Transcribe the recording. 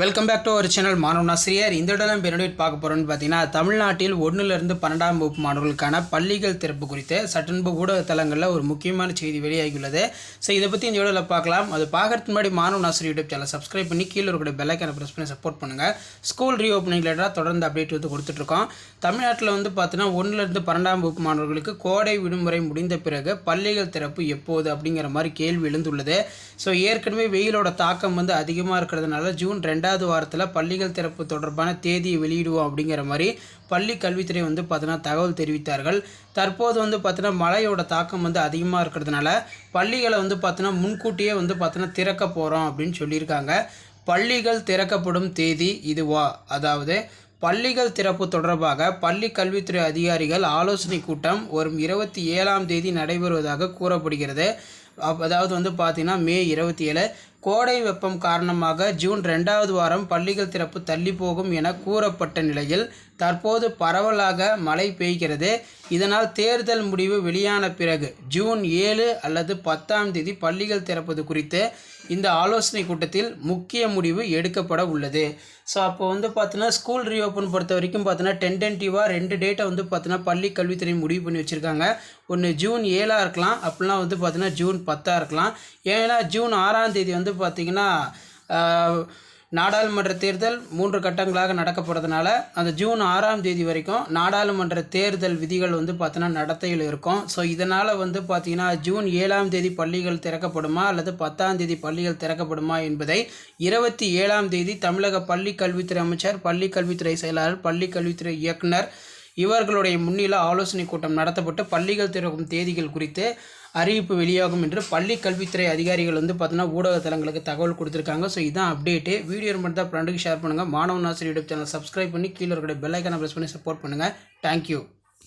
Welcome back to ஒரு channel மாணவன் ஆசிரியர் இந்த இடம் நம்ம பார்க்க போகிறோம்னு பார்த்தீங்கன்னா தமிழ்நாட்டில் ஒன்றிலிருந்து பன்னெண்டாம் வகுப்பு மாணவர்களுக்கான பள்ளிகள் திறப்பு குறித்து சட்டன்பு ஊடக தளங்களில் ஒரு முக்கியமான செய்தி வெளியாகியுள்ளது. ஸோ இதை பற்றி இந்த வீடியோவில் பார்க்கலாம். அது பார்க்குறதுக்கு முன்னாடி மாணவன் ஆசிரியர் யூடியூப் சேனல் சப்ஸ்கிரைப் பண்ணி கீழே இருக்கிற பெல்லைக்கான ப்ரெஸ் பண்ணி சப்போர்ட் பண்ணுங்கள் ஸ்கூல் ரீஓப்பனிங் ரிலேட்டடாக தொடர்ந்து அப்டேட் வந்து கொடுத்துட்ருக்கோம் தமிழ்நாட்டில் வந்து பார்த்தீங்கன்னா ஒன்றிலிருந்து பன்னெண்டாம் வகுப்பு மாணவர்களுக்கு கோடை விடுமுறை முடிந்த பிறகு பள்ளிகள் திறப்பு எப்போது அப்படிங்கிற மாதிரி கேள்வி எழுந்துள்ளது. ஸோ ஏற்கனவே வெயிலோட தாக்கம் வந்து அதிகமாக இருக்கிறதுனால ஜூன் ரெண்டு ரெண்டாவது வாரத்தில் பள்ளிகள் திறப்பு தொடர்பான தேதியை வெளியிடுவோம் அப்படிங்கிற மாதிரி பள்ளி கல்வித்துறை வந்து பார்த்தீங்கன்னா தகவல் தெரிவித்தார்கள். தற்போது வந்து பார்த்தீங்கன்னா மழையோட தாக்கம் வந்து அதிகமாக இருக்கிறதுனால பள்ளிகளை வந்து பார்த்தீங்கன்னா முன்கூட்டியே வந்து பார்த்தீங்கன்னா திறக்க போகிறோம் அப்படின்னு சொல்லியிருக்காங்க. பள்ளிகள் திறக்கப்படும் தேதி இதுவா? அதாவது பள்ளிகள் திறப்பு தொடர்பாக பள்ளி கல்வித்துறை அதிகாரிகள் ஆலோசனை கூட்டம் வரும் இருபத்தி ஏழாம் தேதி நடைபெறுவதாக கூறப்படுகிறது. அதாவது வந்து பார்த்திங்கன்னா மே இருபத்தி ஏழு கோடை வெப்பம் காரணமாக ஜூன் ரெண்டாவது வாரம் பள்ளிகள் திறப்பு தள்ளி போகும் என கூறப்பட்ட நிலையில் தற்போது பரவலாக மழை பெய்கிறது. இதனால் தேர்தல் முடிவு வெளியான பிறகு ஜூன் ஏழு அல்லது பத்தாம் தேதி பள்ளிகள் திறப்பது குறித்து இந்த ஆலோசனை கூட்டத்தில் முக்கிய முடிவு எடுக்கப்பட உள்ளது. ஸோ அப்போ வந்து பார்த்தீங்கன்னா ஸ்கூல் ரீஓப்பன் பொறுத்த வரைக்கும் பார்த்தீங்கன்னா டென்டென்டிவாக ரெண்டு டேட்டை வந்து பார்த்தீங்கன்னா பள்ளி கல்வித்துறை முடிவு பண்ணி வச்சுருக்காங்க. ஒன்று ஜூன் ஏழாக இருக்கலாம். அப்படிலாம் வந்து பார்த்தீங்கன்னா ஜூன் பத்தாக இருக்கலாம். ஏன்னா ஜூன் ஆறாம் தேதி வந்து பார்த்தீங்கன்னா நாடாளுமன்ற தேர்தல் மூன்று கட்டங்களாக நடக்கப்படுறதுனால அந்த ஜூன் ஆறாம் தேதி வரைக்கும் நாடாளுமன்ற தேர்தல் விதிகள் வந்து பார்த்தீங்கன்னா நடத்தையில் இருக்கும். ஸோ இதனால் வந்து பார்த்தீங்கன்னா ஜூன் ஏழாம் தேதி பள்ளிகள் திறக்கப்படுமா அல்லது பத்தாம் தேதி பள்ளிகள் திறக்கப்படுமா என்பதை இருபத்தி ஏழாம் தேதி தமிழக பள்ளி கல்வித்துறை அமைச்சர் பள்ளி கல்வித்துறை செயலாளர் பள்ளி கல்வித்துறை இயக்குனர் இவர்களுடைய முன்னிலை ஆலோசனை கூட்டம் நடத்தப்பட்டு பள்ளிகள் திறக்கும் தேதிகள் குறித்து அறிவிப்பு வெளியாகும் என்று பள்ளி கல்வித்துறை அதிகாரிகள் வந்து பார்த்தீங்கன்னா ஊடக தளங்களுக்கு தகவல் கொடுத்துருக்காங்க. ஸோ இதான் அப்டேட்டு வீடியோ மட்டும் தான். ஃப்ரெண்டுக்கு ஷேர் பண்ணுங்கள் மாணவன் ஆசிரியர் யூடியூப் சேனல் சப்ஸ்கிரைப் பண்ணி கீழே இருக்கிற பெல் ஐக்கானை ப்ரெஸ் பண்ணி சப்போர்ட் பண்ணுங்கள் தேங்க்யூ